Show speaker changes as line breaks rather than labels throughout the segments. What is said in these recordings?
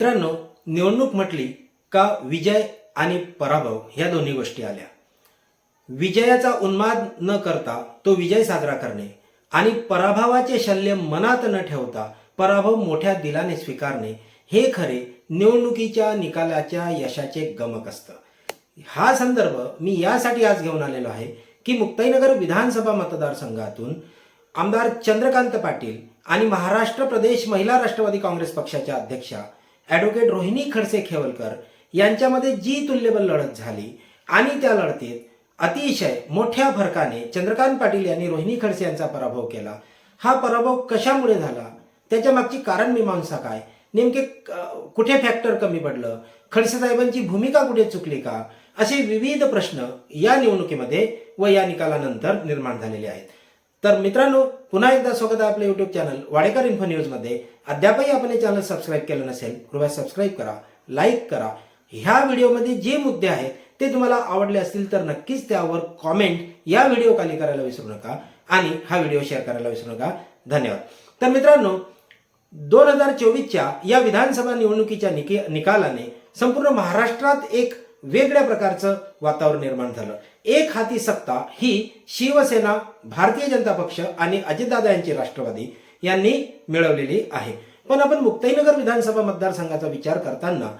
मित्रांनो निवडणूक म्हटली का विजय आणि पराभव ह्या दोन्ही गोष्टी आल्या. विजयाचा उन्माद न करता तो विजय साजरा करणे आणि पराभवाचे शल्य मनात न ठेवता पराभव मोठ्या दिलाने स्वीकारणे हे खरे निवडणुकीच्या निकालाच्या यशाचे गमक असतं. हा संदर्भ मी यासाठी आज घेऊन आलेलो आहे की मुक्ताईनगर विधानसभा मतदारसंघातून आमदार चंद्रकांत पाटील आणि महाराष्ट्र प्रदेश महिला राष्ट्रवादी काँग्रेस पक्षाच्या अध्यक्षा ॲडव्होकेट रोहिणी खडसे खेवलकर यांच्यामध्ये जी तुल्यबल लढत झाली आणि त्या लढतीत अतिशय मोठ्या फरकाने चंद्रकांत पाटील यांनी रोहिणी खडसे यांचा पराभव केला. हा पराभव कशामुळे झाला? त्याच्या मागची कारण मीमांसा काय? नेमके कुठे फॅक्टर कमी पडलं? खडसे साहेबांची भूमिका कुठे चुकली का? असे विविध प्रश्न या निवडणुकीमध्ये व या निकालानंतर निर्माण झालेले आहेत. तर मित्रांनो पुन्हा एकदा स्वागत आहे आपल्या युट्यूब चॅनल वाडेकर इन्फो न्यूजमध्ये अद्यापही आपण हे चॅनल सबस्क्राईब केलं नसेल कृपया सबस्क्राईब करा लाईक करा. ह्या व्हिडिओमध्ये जे मुद्दे आहेत ते तुम्हाला आवडले असतील तर नक्कीच त्यावर कॉमेंट या व्हिडिओ खाली करायला विसरू नका आणि हा व्हिडिओ शेअर करायला विसरू नका. धन्यवाद. तर मित्रांनो दोन हजार चोवीसच्या या विधानसभा निवडणुकीच्या निकालाने संपूर्ण महाराष्ट्रात एक वेगळ्या प्रकारचं वातावरण निर्माण झालं. एक हाती सत्ता ही शिवसेना भारतीय जनता पक्ष आणि अजितदादा यांची राष्ट्रवादी यांनी मिळवलेली आहे. पण आपण मुक्ताईनगर विधानसभा मतदारसंघाचा विचार करताना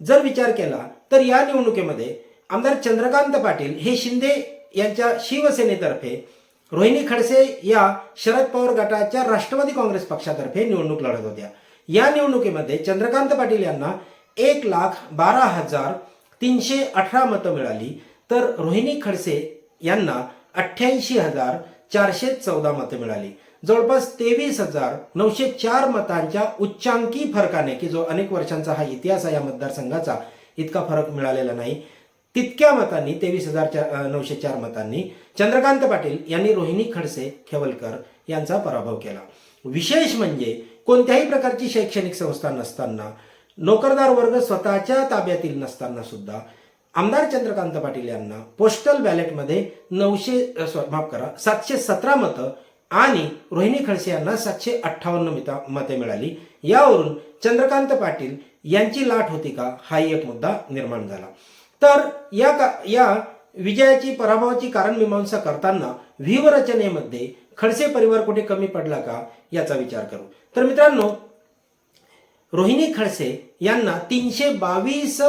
जर विचार केला तर या निवडणुकीमध्ये आमदार चंद्रकांत पाटील हे शिंदे यांच्या शिवसेनेतर्फे रोहिणी खडसे या शरद पवार गटाच्या राष्ट्रवादी काँग्रेस पक्षातर्फे निवडणूक लढत होत्या. या निवडणुकीमध्ये चंद्रकांत पाटील यांना एक लाख बारा हजार तीनशे अठरा मतं मिळाली. तर रोहिणी खडसे यांना अठ्ठ्याऐंशी हजार चारशे चौदा मतं मिळाली. जवळपास तेवीस हजार नऊशे चार मतांच्या उच्चांकी फरकाने की जो अनेक वर्षांचा हा इतिहास आहे या मतदारसंघाचा इतका फरक मिळालेला नाही. तितक्या मतांनी तेवीस हजार चार नऊशे चार मतांनी चंद्रकांत पाटील यांनी रोहिणी खडसे खेवलकर यांचा पराभव केला. विशेष म्हणजे कोणत्याही प्रकारची शैक्षणिक संस्था नसताना नोकरदार वर्ग स्वतःच्या ताब्यातील नसताना सुद्धा आमदार चंद्रकांत पाटील यांना पोस्टल बॅलेटमध्ये नऊशे माफ करा सातशे सतरा मतं आणि रोहिणी खडसे यांना सातशे अठ्ठावन्न मिता मते मिळाली. यावरून चंद्रकांत पाटील यांची लाट होती का? हाही एक मुद्दा निर्माण झाला. तर या का या विजयाची पराभवाची कारण मीमांसा करताना व्हीवरचनेमध्ये खडसे परिवार कुठे कमी पडला का? याचा विचार करू. तर मित्रांनो रोहिणी खडसे यांना तीनशे बावीस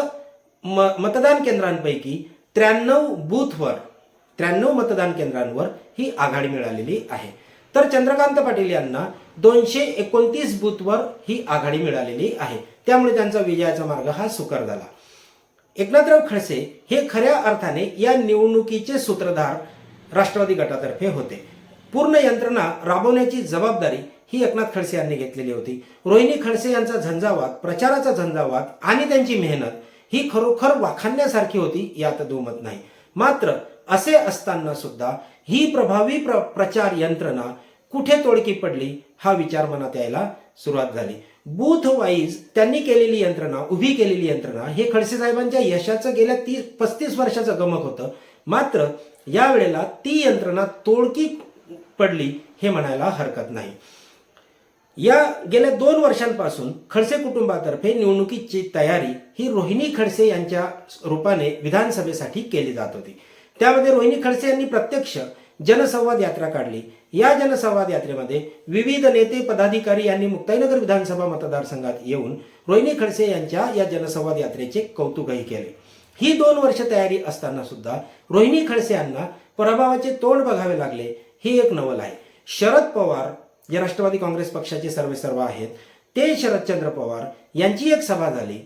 म मतदान केंद्रांपैकी त्र्याण्णव बूथवर त्र्याण्णव मतदान केंद्रांवर ही आघाडी मिळालेली आहे. तर चंद्रकांत पाटील यांना दोनशे एकोणतीस बूथवर ही आघाडी मिळालेली आहे. त्यामुळे त्यांचा विजयाचा मार्ग हा सुकर झाला. एकनाथराव खडसे हे खऱ्या अर्थाने या निवडणुकीचे सूत्रधार राष्ट्रवादी गटातर्फे होते. पूर्ण यंत्रणा राबवण्याची जबाबदारी ही एकनाथ खडसे यांनी घेतलेली होती. रोहिणी खडसे यांचा झंझावात प्रचाराचा झंझावात आणि त्यांची मेहनत ही खरोखर वाखाणण्यासारखी होती यात दुमत नाही. मात्र असे असताना सुद्धा ही प्रभावी प्र प्रचार यंत्रणा कुठे तोडकी पडली हा विचार मनात यायला सुरुवात झाली. बूथ वाईज त्यांनी केलेली यंत्रणा उभी केलेली यंत्रणा हे खडसे साहेबांच्या यशाचं गेल्या तीस पस्तीस वर्षाचं गमक होतं. मात्र यावेळेला ती यंत्रणा तोडकी पडली हे म्हणायला हरकत नाही. या गेल्या दोन वर्षांपासून खडसे कुटुंबातर्फे निवडणुकीची तयारी ही रोहिणी खडसे यांच्या रूपाने विधानसभेसाठी केली जात होती. त्यामध्ये रोहिणी खडसे यांनी प्रत्यक्ष जनसंवाद यात्रा काढली. या जनसंवाद यात्रेमध्ये विविध नेते पदाधिकारी यांनी मुक्ताईनगर विधानसभा मतदारसंघात येऊन रोहिणी खडसे यांच्या या जनसंवाद यात्रेचे कौतुकही केले. ही दोन वर्ष तयारी असताना सुद्धा रोहिणी खडसे यांना पराभवाचे तोंड बघावे लागले. ही एक नवल आहे. शरद पवार जे राष्ट्रवादी काँग्रेस पक्षाचे सर्वे सर्व आहेत. ते शरदचंद्र पवार यांची एक सभा झाली.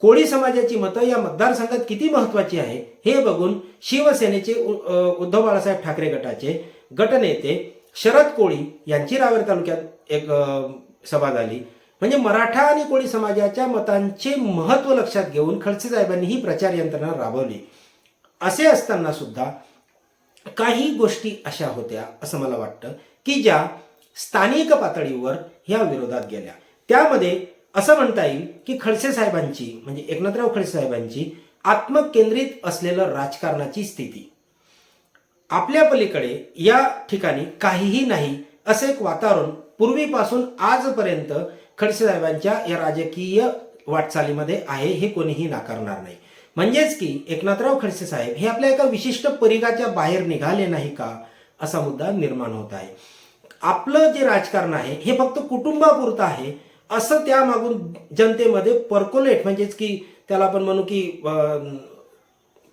कोळी समाजाची मतं या मतदारसंघात किती महत्वाची आहे हे बघून शिवसेनेचे उ- उद्धव बाळासाहेब ठाकरे गटाचे गटनेते शरद कोळी यांची रावेर तालुक्यात एक सभा झाली. म्हणजे मराठा आणि कोळी समाजाच्या मतांचे महत्त्व लक्षात घेऊन खडसे साहेबांनी ही प्रचार यंत्रणा राबवली. असे असताना सुद्धा काही गोष्टी अशा होत्या असं मला वाटतं की ज्या स्थानिक पातळीवर ह्या विरोधात गेल्या. त्यामध्ये असं म्हणता येईल की खडसे साहेबांची म्हणजे एकनाथराव खडसे साहेबांची आत्मकेंद्रित असलेलं राजकारणाची स्थिती. आपल्या पलीकडे या ठिकाणी काहीही नाही असे एक वातावरण पूर्वीपासून आजपर्यंत खडसे साहेबांच्या या राजकीय वाटचालीमध्ये आहे हे कोणीही नाकारणार नाही. म्हणजेच की एकनाथराव खडसे साहेब हे आपल्या एका विशिष्ट परिघाच्या बाहेर निघाले नाही का असा मुद्दा निर्माण होत आहे. आपलं जे राजकारण आहे हे फक्त कुटुंबापुरतं आहे असं त्यामागून जनतेमध्ये पर्कोलेट म्हणजेच की त्याला आपण म्हणू की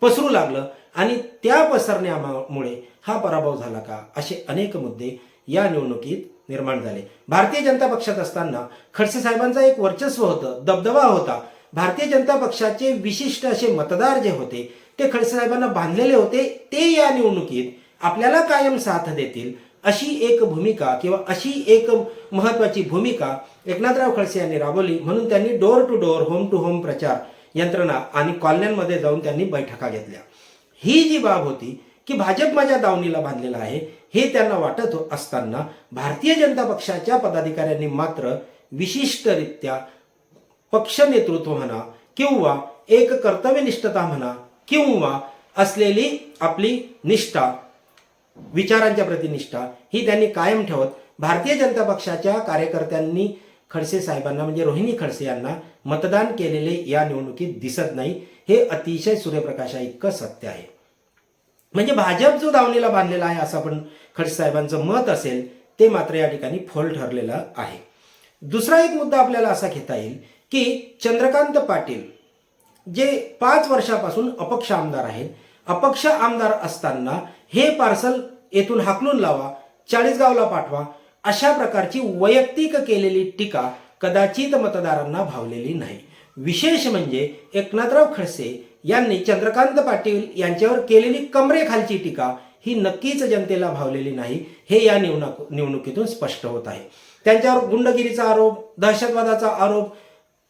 पसरू लागलं. आणि त्या पसरण्यामुळे हा पराभव झाला का? असे अनेक मुद्दे या निवडणुकीत निर्माण झाले. भारतीय जनता पक्षात असताना खडसे साहेबांचा एक वर्चस्व होतं दबदबा होता. भारतीय जनता पक्षाचे विशिष्ट असे मतदार जे होते ते खडसे साहेबांना बांधलेले होते ते या निवडणुकीत आपल्याला कायम साथ देतील अशी एक भूमिका किंवा अशी एक महत्वाची भूमिका एकनाथराव खडसे यांनी राबवली. म्हणून त्यांनी door to door home to home प्रचार यंत्रणा आणि कॉलन्यांमध्ये जाऊन त्यांनी बैठका घेतल्या. ही जी बाब होती की भाजप माझ्या दावणीला बांधलेला आहे हे त्यांना वाटत असताना भारतीय जनता पक्षाच्या पदाधिकाऱ्यांनी मात्र विशिष्टरित्या पक्ष नेतृत्व म्हणा किंवा एक कर्तव्यनिष्ठता म्हणा किंवा असलेली आपली निष्ठा विचारांच्या प्रतिनिष्ठा ही त्यांनी कायम ठेवत भारतीय जनता पक्षाच्या कार्यकर्त्यांनी खडसे साहेबांना म्हणजे रोहिणी खडसे यांना मतदान केलेले या निवडणुकीत दिसत नाही. हे अतिशय सूर्यप्रकाशा इतकं सत्य आहे. म्हणजे भाजप जो दावणीला बांधलेला आहे असं आपण खडसे साहेबांचं मत असेल ते मात्र या ठिकाणी फोल ठरलेलं आहे. दुसरा एक मुद्दा आपल्याला असा घेता येईल की चंद्रकांत पाटील जे पाच वर्षापासून अपक्ष आमदार आहेत अपक्ष आमदार असताना हे पार्सल येथून हाकलून लावा चाळीसगावला पाठवा अशा प्रकारची वैयक्तिक केलेली टीका कदाचित मतदारांना भावलेली नाही. विशेष म्हणजे एकनाथराव खडसे यांनी चंद्रकांत पाटील यांच्यावर केलेली कमरेखालची टीका ही नक्कीच जनतेला भावलेली नाही. हे या निवडणुकीतून स्पष्ट होत आहे. त्यांच्यावर गुंडगिरीचा आरोप दहशतवादाचा आरोप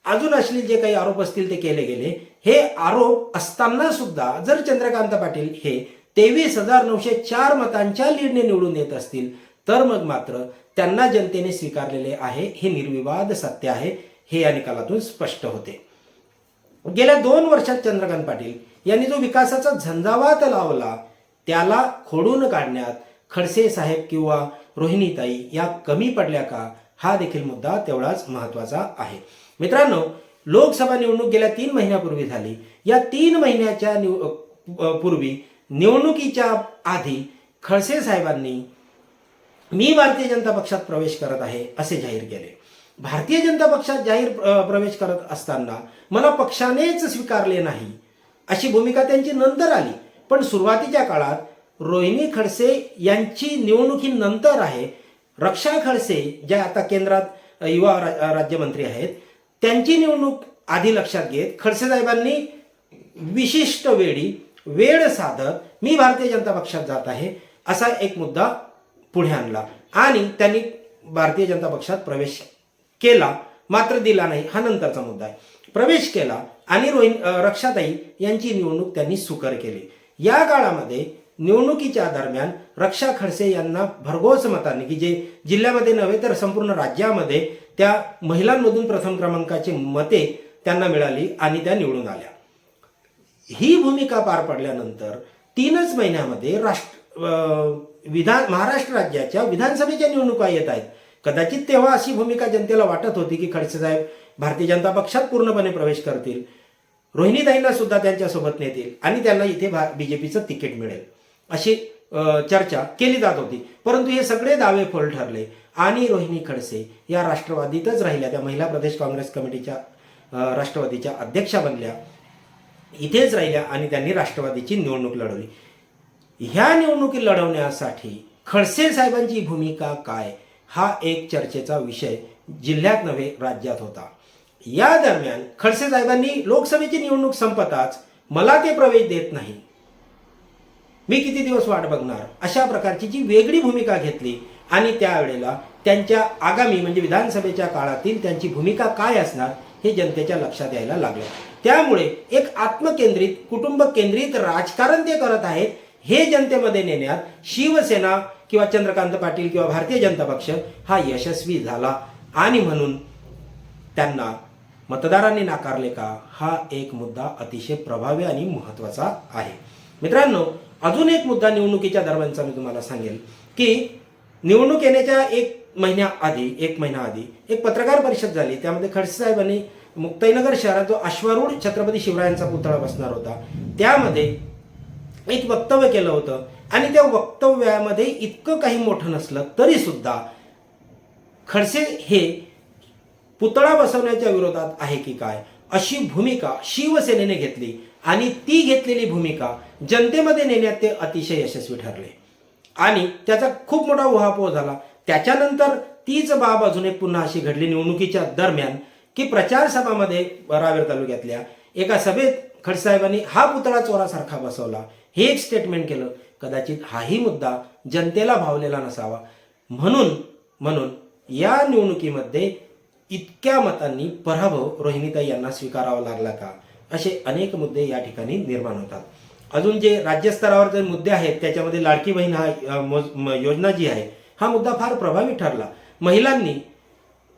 अजून असले जे काही आरोप असतील ते केले गेले. हे आरोप असताना सुद्धा जर चंद्रकांत पाटील हे तेवीस हजार नऊशे चार मतांच्या लीडने निवडून येत असतील तर मग मात्र त्यांना जनतेने स्वीकारलेले आहे. हे निर्विवाद सत्य आहे. हे या निकालातून स्पष्ट होते. गेल्या दोन वर्षात चंद्रकांत पाटील यांनी जो विकासाचा झंझावात लावला त्याला खोडून काढण्यात खडसे साहेब किंवा रोहिणीताई या कमी पडल्या का हा देखील मुद्दा तेवढाच महत्त्वाचा आहे. मित्रांनो लोकसभा निवडणूक गेल्या तीन महिन्यापूर्वी झाली. या तीन महिन्याच्या निव पूर्वी निवडणुकीच्या आधी खडसे साहेबांनी मी भारतीय जनता पक्षात प्रवेश करत आहे असे जाहीर केले. भारतीय जनता पक्षात जाहीर प्रवेश करत असताना मला पक्षानेच स्वीकारले नाही अशी भूमिका त्यांची नंतर आली. पण सुरुवातीच्या काळात रोहिणी खडसे यांची निवडणुकीनंतर आहे. रक्षा खडसे ज्या आता केंद्रात युवा राज्यमंत्री आहेत त्यांची निवडणूक आधी लक्षात घेत खडसे साहेबांनी विशिष्ट वेळी वेळ साधत मी भारतीय जनता पक्षात जात आहे असा एक मुद्दा पुढे आणला. आणि त्यांनी भारतीय जनता पक्षात प्रवेश केला मात्र दिला नाही. हा नंतरचा मुद्दा आहे. प्रवेश केला आणि रोहिण रक्षाताई यांची निवडणूक त्यांनी सुकर केली. या काळामध्ये निवडणुकीच्या दरम्यान रक्षा खडसे यांना भरघोस मतांनी की जे जिल्ह्यामध्ये नव्हे तर संपूर्ण राज्यामध्ये त्या महिलांमधून प्रथम क्रमांकाची मते त्यांना मिळाली आणि त्या निवडून आल्या. ही भूमिका पार पडल्यानंतर तीनच महिन्यामध्ये राष्ट्र अं, विधान महाराष्ट्र राज्याच्या विधानसभेच्या निवडणुका येत आहेत. कदाचित तेव्हा अशी भूमिका जनतेला वाटत होती की खडसे साहेब भारतीय जनता पक्षात पूर्णपणे प्रवेश करतील. रोहिणीताईंना सुद्धा त्यांच्यासोबत नेतील आणि त्यांना इथे भा बीजेपीचं तिकीट मिळेल. अशी चर्चा केली जात होती. परंतु हे सगळे दावे फोल ठरले. आणि रोहिणी खडसे या राष्ट्रवादीतच राहिल्या. त्या महिला प्रदेश काँग्रेस कमिटीच्या राष्ट्रवादीच्या अध्यक्षा बनल्या. इथेच राहिल्या आणि त्यांनी राष्ट्रवादीची निवडणूक लढवली. ह्या निवडणुकी लढवण्यासाठी खडसे साहेबांची भूमिका काय? हा एक चर्चेचा विषय जिल्ह्यात नव्हे राज्यात होता. या दरम्यान खडसे साहेबांनी लोकसभेची निवडणूक संपताच मला ते प्रवेश देत नाही. मी किती दिवस वाट बघणार? अशा प्रकारची जी वेगळी भूमिका घेतली आणि त्यावेळेला त्यांच्या आगामी म्हणजे विधानसभेच्या काळातील त्यांची भूमिका काय असणार हे जनतेच्या लक्षात यायला लागलं. त्यामुळे एक आत्मकेंद्रित कुटुंब केंद्रित राजकारण ते करत आहेत हे जनतेमध्ये नेण्यात शिवसेना किंवा चंद्रकांत पाटील किंवा भारतीय जनता पक्ष हा यशस्वी झाला. आणि म्हणून त्यांना मतदारांनी नाकारले का हा एक मुद्दा अतिशय प्रभावी आणि महत्त्वाचा आहे. मित्रांनो अजून एक मुद्दा निवडणुकीच्या दरम्यानचा मी तुम्हाला सांगेल की निवडणूक येण्याच्या एक महिन्या आधी एक महिना आधी एक पत्रकार परिषद झाली. त्यामध्ये खडसे साहेबांनी मुक्ताईनगर शहरात जो अश्वारूढ छत्रपती शिवरायांचा पुतळा बसणार होता त्यामध्ये एक वक्तव्य केलं होतं. आणि त्या वक्तव्यामध्ये इतकं काही मोठं नसलं तरी सुद्धा खडसे हे पुतळा बसवण्याच्या विरोधात आहे की काय अशी भूमिका शिवसेनेने घेतली. आणि ती घेतलेली भूमिका जनतेमध्ये नेण्यात ते अतिशय यशस्वी ठरले. आणि त्याचा खूप मोठा उहापोह झाला. त्याच्यानंतर तीच बाब अजून एक पुन्हा अशी घडली निवडणुकीच्या दरम्यान की प्रचार सभामध्ये रावेर तालुक्यातल्या एका सभेत खडसाहेबांनी हा पुतळा चोरासारखा बसवला. हे एक स्टेटमेंट केलं. कदाचित हाही मुद्दा जनतेला भावलेला नसावा. म्हणून म्हणून या निवडणुकीमध्ये इतक्या मतांनी पराभव रोहिणीताई यांना स्वीकारावा लागला का? असे अनेक मुद्दे या ठिकाणी निर्माण होतात. अजून जे राज्यस्तरावर जे मुद्दे आहेत त्याच्यामध्ये लाडकी बहीण हा योजना जी आहे हा मुद्दा फार प्रभावी ठरला. महिलांनी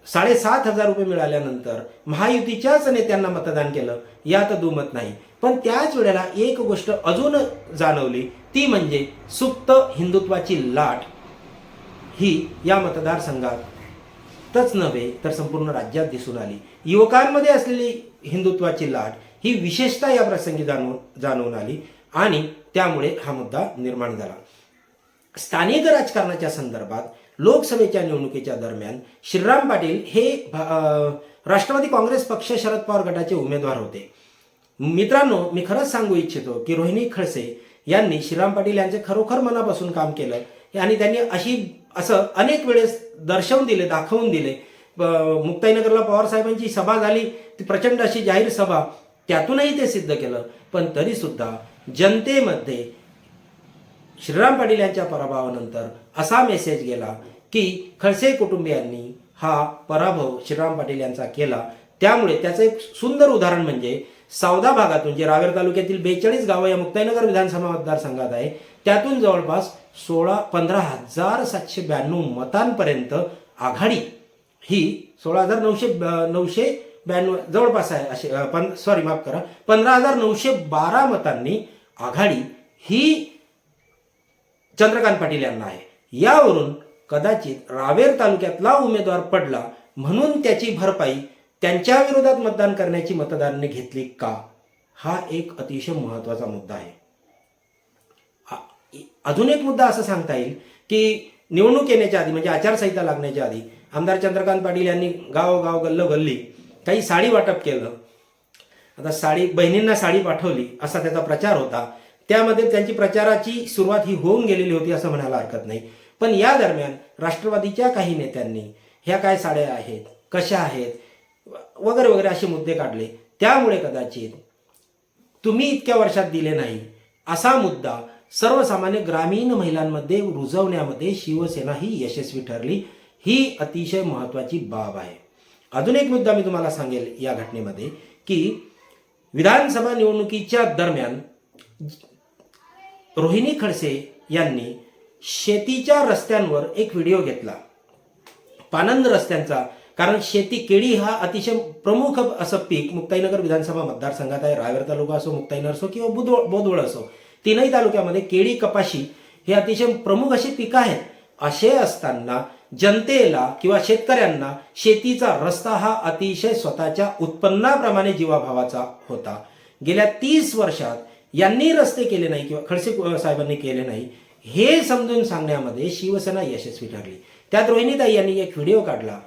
साडेसात हजार रुपये मिळाल्यानंतर महायुतीच्याच नेत्यांना मतदान केलं यात दुमत नाही. पण त्याच वेळेला एक गोष्ट अजून जाणवली ती म्हणजे सुप्त हिंदुत्वाची लाट ही या मतदारसंघातच नव्हे तर संपूर्ण राज्यात दिसून आली. युवकांमध्ये असलेली हिंदुत्वाची लाट ही विशेषतः या प्रसंगी जाणवून जाणवून आली. आणि त्यामुळे हा मुद्दा निर्माण झाला. स्थानिक राजकारणाच्या संदर्भात लोकसभेच्या निवडणुकीच्या दरम्यान श्रीराम पाटील हे भा- राष्ट्रवादी काँग्रेस पक्ष शरद पवार गटाचे उमेदवार होते. मित्रांनो मी खरंच सांगू इच्छितो की रोहिणी खळसे यांनी श्रीराम पाटील यांचे खरोखर मनापासून काम केलं आणि त्यांनी अशी असं अनेक वेळेस दर्शवून दिले दाखवून दिले. मुक्ताईनगरला पवार साहेबांची सभा झाली ती प्रचंड अशी जाहीर सभा त्यातूनही ते सिद्ध केलं. पण तरी सुद्धा जनतेमध्ये श्रीराम पाटील यांच्या पराभवानंतर असा मेसेज गेला की खडसे कुटुंबियांनी हा पराभव श्रीराम पाटील यांचा केला. त्यामुळे त्याचं एक सुंदर उदाहरण म्हणजे सावदा भागातून जे रावेर तालुक्यातील बेचाळीस गावं या मुक्ताईनगर विधानसभा मतदारसंघात आहे त्यातून जवळपास सोळा पंधरा हजार सातशे ब्याण्णव मतांपर्यंत आघाडी ही सोळा हजार नऊशे नऊशे ब्याण्णव जवळपास आहे असे पण सॉरी माफ करा. पंधरा हजार नऊशे बारा मतांनी आघाडी ही चंद्रकांत पाटील यांना आहे. यावरून कदाचित रावेर तालुक्यातला उमेदवार पडला म्हणून त्याची भरपाई त्यांच्या विरोधात मतदान करण्याची मतदारांनी घेतली का? हा एक अतिशय महत्त्वाचा मुद्दा आहे. अजून एक मुद्दा असं सांगता येईल की निवडणूक येण्याच्या आधी म्हणजे आचारसंहिता लागण्याच्या आधी आमदार चंद्रकांत पाटील यांनी गाव गाव गल्ल गल्ली काही साडी वाटप केलं. आता साडी बहिणींना साडी पाठवली असा त्याचा प्रचार होता. त्यामध्ये त्यांची प्रचाराची सुरुवात ही होऊन गेलेली होती असं म्हणायला हरकत नाही. पण या दरम्यान राष्ट्रवादीच्या काही नेत्यांनी ह्या काय साड्या आहेत कशा आहेत वगैरे वगैरे असे मुद्दे काढले. त्यामुळे कदाचित तुम्ही इतक्या वर्षात दिले नाही. असा मुद्दा सर्वसामान्य ग्रामीण महिलांमध्ये रुजवण्यामध्ये शिवसेना ही यशस्वी ठरली. ही अतिशय महत्वाची बाब आहे. अजून एक मुद्दा मी तुम्हाला सांगेल या घटनेमध्ये की विधानसभा निवडणुकीच्या दरम्यान रोहिणी खडसे यांनी शेतीच्या रस्त्यांवर एक व्हिडिओ घेतला. पानंद रस्त्यांचा कारण शेती केळी हा अतिशय प्रमुख असं पीक मुक्ताईनगर विधानसभा मतदारसंघात आहे. रावेर तालुका असो मुक्ताईनगर असो किंवा बुधवळ बोदवळ असो तीनही तालुक्यामध्ये केळी कपाशी हे अतिशय प्रमुख अशी पिकं आहेत. असे असताना जनतेला किंवा शेतकऱ्यांना शेतीचा रस्ता हा अतिशय स्वतःच्या उत्पन्नाप्रमाणे जीवाभावाचा होता. गेल्या तीस वर्षात यांनी रस्ते केले नाही किंवा खडसे साहेबांनी केले नाही हे समजून सांगण्यामध्ये शिवसेना यशस्वी ठरली. त्यात रोहिणीताई यांनी एक व्हिडिओ काढला.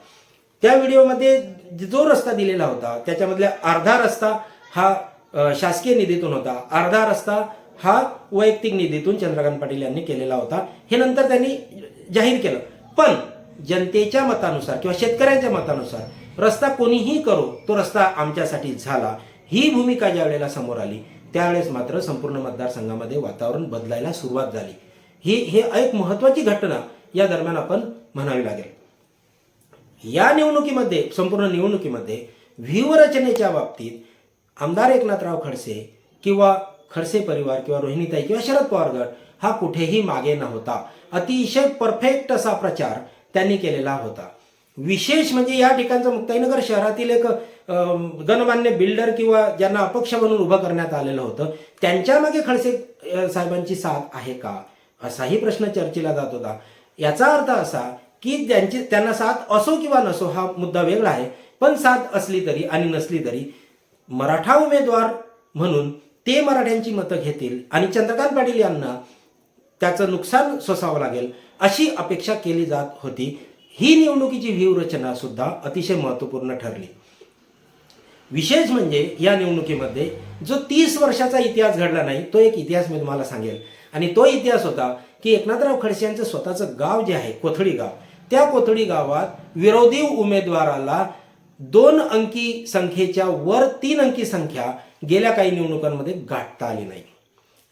त्या व्हिडिओमध्ये जो रस्ता दिलेला होता त्याच्यामधल्या अर्धा रस्ता हा शासकीय निधीतून होता. अर्धा रस्ता हा वैयक्तिक निधीतून चंद्रकांत पाटील यांनी केलेला होता. हे नंतर त्यांनी जाहीर केलं. पण जनतेच्या मतानुसार किंवा शेतकऱ्यांच्या मतानुसार रस्ता कोणीही करो तो रस्ता आमच्यासाठी झाला. ही भूमिका ज्या वेळेला समोर आली त्यावेळेस मात्र संपूर्ण मतदारसंघामध्ये वातावरण बदलायला सुरुवात झाली. ही हे एक महत्वाची घटना या दरम्यान आपण म्हणावी लागेल. या निवडणुकीमध्ये संपूर्ण निवडणुकीमध्ये व्यूहरचनेच्या बाबतीत आमदार एकनाथराव खडसे किंवा खडसे परिवार किंवा रोहिणीताई किंवा शरद पवार गट हा कुठेही मागे नव्हता. अतिशय परफेक्ट असा प्रचार त्यांनी केलेला होता. विशेष म्हणजे या ठिकाणचं मुक्ताईनगर शहरातील एक गणमान्य बिल्डर किंवा ज्यांना अपक्ष म्हणून उभं करण्यात आलेलं होतं त्यांच्या मागे खडसे साहेबांची साथ आहे का? असाही प्रश्न चर्चेला जात होता. याचा अर्थ असा की त्यांची त्यांना साथ असो किंवा नसो हा मुद्दा वेगळा आहे पण साथ असली तरी आणि नसली तरी मराठा उमेदवार म्हणून ते मराठ्यांची मतं घेतील. आणि चंद्रकांत पाटील यांना त्याचं नुकसान सोसावं लागेल अशी अपेक्षा केली जात होती. ही निवडणुकीची व्यूहरचना सुद्धा अतिशय महत्त्वपूर्ण ठरली. विशेष म्हणजे या निवडणुकीमध्ये जो तीस वर्षाचा इतिहास घडला नाही तो एक इतिहास मी तुम्हाला सांगेल. आणि तो इतिहास होता की एकनाथराव खडसे यांचं स्वतःचं गाव जे आहे कोथळी गाव त्या कोथळी गावात विरोधी उमेदवाराला दोन अंकी संख्येच्या वर तीन अंकी संख्या गेल्या काही निवडणुकांमध्ये गाठता आली नाही.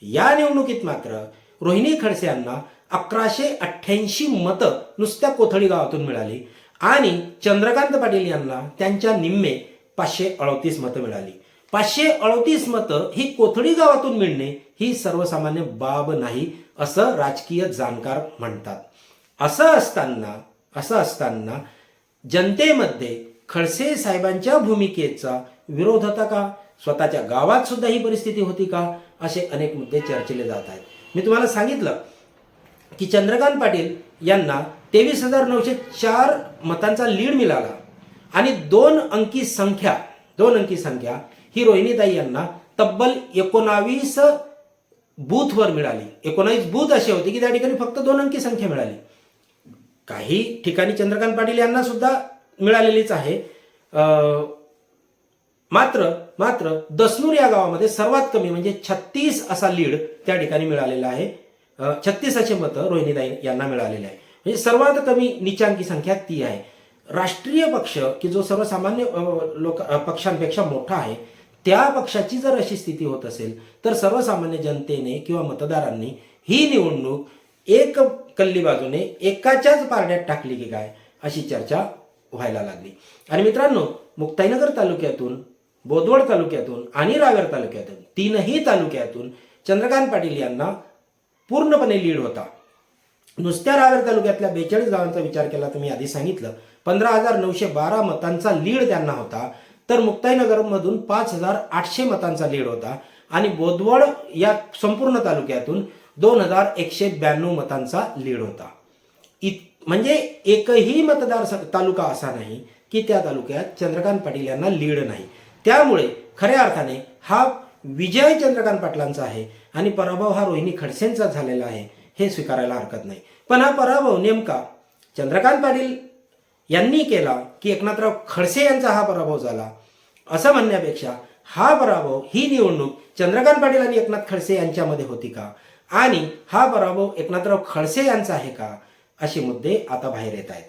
या निवडणुकीत मात्र रोहिणी खडसे यांना अकराशे अठ्ठ्याऐंशी मतं नुसत्या कोथळी गावातून मिळाली. आणि चंद्रकांत पाटील यांना त्यांच्या निम्मे पाचशे अडतीस मतं मिळाली. पाचशे अडतीस मतं ही कोथळी गावातून मिळणे ही सर्वसामान्य बाब नाही असं राजकीय जाणकार म्हणतात. असं असताना असं असताना जनतेमध्ये खडसे साहेबांच्या भूमिकेचा विरोध होता का? स्वतःच्या गावात सुद्धा ही परिस्थिती होती का? असे अनेक मुद्दे चर्चिले जात आहेत. मी तुम्हाला सांगितलं की चंद्रकांत पाटील यांना तेवीस हजार नऊशे चार मतांचा लीड मिळाला. आणि दोन अंकी संख्या दोन अंकी संख्या ही रोहिणीताई यांना तब्बल एकोणावीस बूथवर मिळाली. एकोणावीस बूथ असे होते की त्या ठिकाणी फक्त दोन अंकी संख्या मिळाली. काही ठिकाणी चंद्रकांत पाटील यांना सुद्धा मिळालेलीच आहे. मात्र मात्र दसनूर या गावामध्ये सर्वात कमी म्हणजे छत्तीस असा लीड त्या ठिकाणी मिळालेला आहे. छत्तीस असे मतं रोहिणीताई यांना मिळालेले आहे. म्हणजे सर्वात कमी निचांकी संख्या ती आहे. राष्ट्रीय पक्ष की जो सर्वसामान्य लोक पक्षांपेक्षा मोठा आहे त्या पक्षाची जर अशी स्थिती होत असेल तर सर्वसामान्य जनतेने किंवा मतदारांनी ही निवडणूक एक कल्ली बाजूने एकाच्याच पारड्यात टाकली की काय अशी चर्चा व्हायला लागली. आणि मित्रांनो मुक्ताईनगर तालुक्यातून बोदवड तालुक्यातून आणि रावेर तालुक्यातून तीनही तालुक्यातून चंद्रकांत पाटील यांना पूर्णपणे लीड होता. नुसत्या रावेर तालुक्यातल्या बेचाळीस गावांचा विचार केला तर मी आधी सांगितलं. पंधरा हजार नऊशे बारा मतांचा लीड त्यांना होता. तर मुक्ताईनगरमधून पाच हजार आठशे मतांचा लीड होता. आणि बोदवड या संपूर्ण तालुक्यातून दोन हजार एकशे ब्याण्णव मतांचा लीड होता. इत म्हणजे एकही मतदार तालुका असा नाही की त्या तालुक्यात चंद्रकांत पाटील यांना लीड नाही. त्यामुळे खऱ्या अर्थाने हा विजय चंद्रकांत पाटलांचा आहे आणि पराभव हा रोहिणी खडसेंचा झालेला आहे हे स्वीकारायला हरकत नाही. पण हा पराभव नेमका चंद्रकांत पाटील यांनी केला की एकनाथराव खडसे यांचा हा पराभव झाला? असं म्हणण्यापेक्षा हा पराभव ही निवडणूक चंद्रकांत पाटील आणि एकनाथ खडसे यांच्यामध्ये होती का? आणि हा पराभव एकनाथराव खडसे यांचा आहे का? असे मुद्दे आता बाहेर येत आहेत.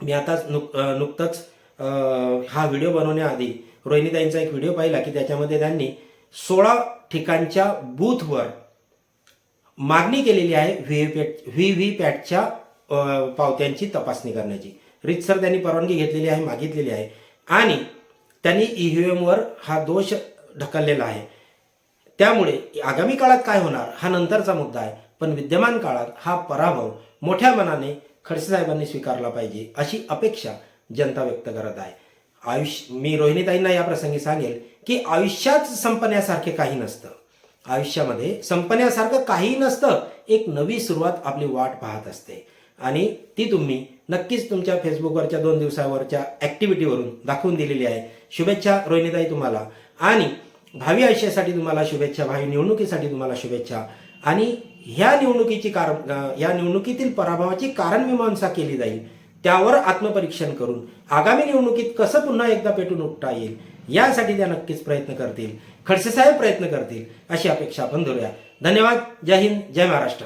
मी आता नुक नुकतंच हा व्हिडिओ बनवण्याआधी रोहिणीताईंचा एक व्हिडिओ पाहिला की त्याच्यामध्ये त्यांनी सोळा ठिकाणच्या बूथवर मागणी केलेली आहे व्ही पॅट व्ही व्ही पॅटच्या पावत्यांची तपासणी करण्याची. रितसर त्यांनी परवानगी घेतलेली आहे मागितलेली आहे. आणि त्यांनी ईव्हीएमवर हा दोष ढकललेला आहे. त्यामुळे आगामी काळात काय होणार हा नंतरचा मुद्दा आहे. पण विद्यमान काळात हा पराभव मोठ्या मनाने खडसे साहेबांनी स्वीकारला पाहिजे अशी अपेक्षा जनता व्यक्त करत आहे. आयुष्य मी रोहिणीताईंना या प्रसंगी सांगेल की आयुष्यात संपण्यासारखे काही नसतं. आयुष्यामध्ये संपण्यासारखं काही नसतं. एक नवी सुरुवात आपली वाट पाहत असते. आणि ती तुम्ही नक्कीच तुमच्या फेसबुकवरच्या दोन दिवसावरच्या ॲक्टिव्हिटीवरून दाखवून दिलेली आहे. शुभेच्छा रोहिणीताई तुम्हाला. आणि भावी आयुष्यासाठी तुम्हाला शुभेच्छा भावी निवडणुकीसाठी तुम्हाला शुभेच्छा. आणि ह्या निवडणुकीची कारण या निवडणुकीतील पराभवाची कारण मीमांसा केली जाईल. त्यावर आत्मपरीक्षण करून आगामी निवडणुकीत कसं पुन्हा एकदा पेटून उठता येईल यासाठी त्या नक्कीच प्रयत्न करतील. खडसेसाहेब प्रयत्न करतील अशी अपेक्षा आपण धरूया. धन्यवाद. जय हिंद. जय महाराष्ट्र.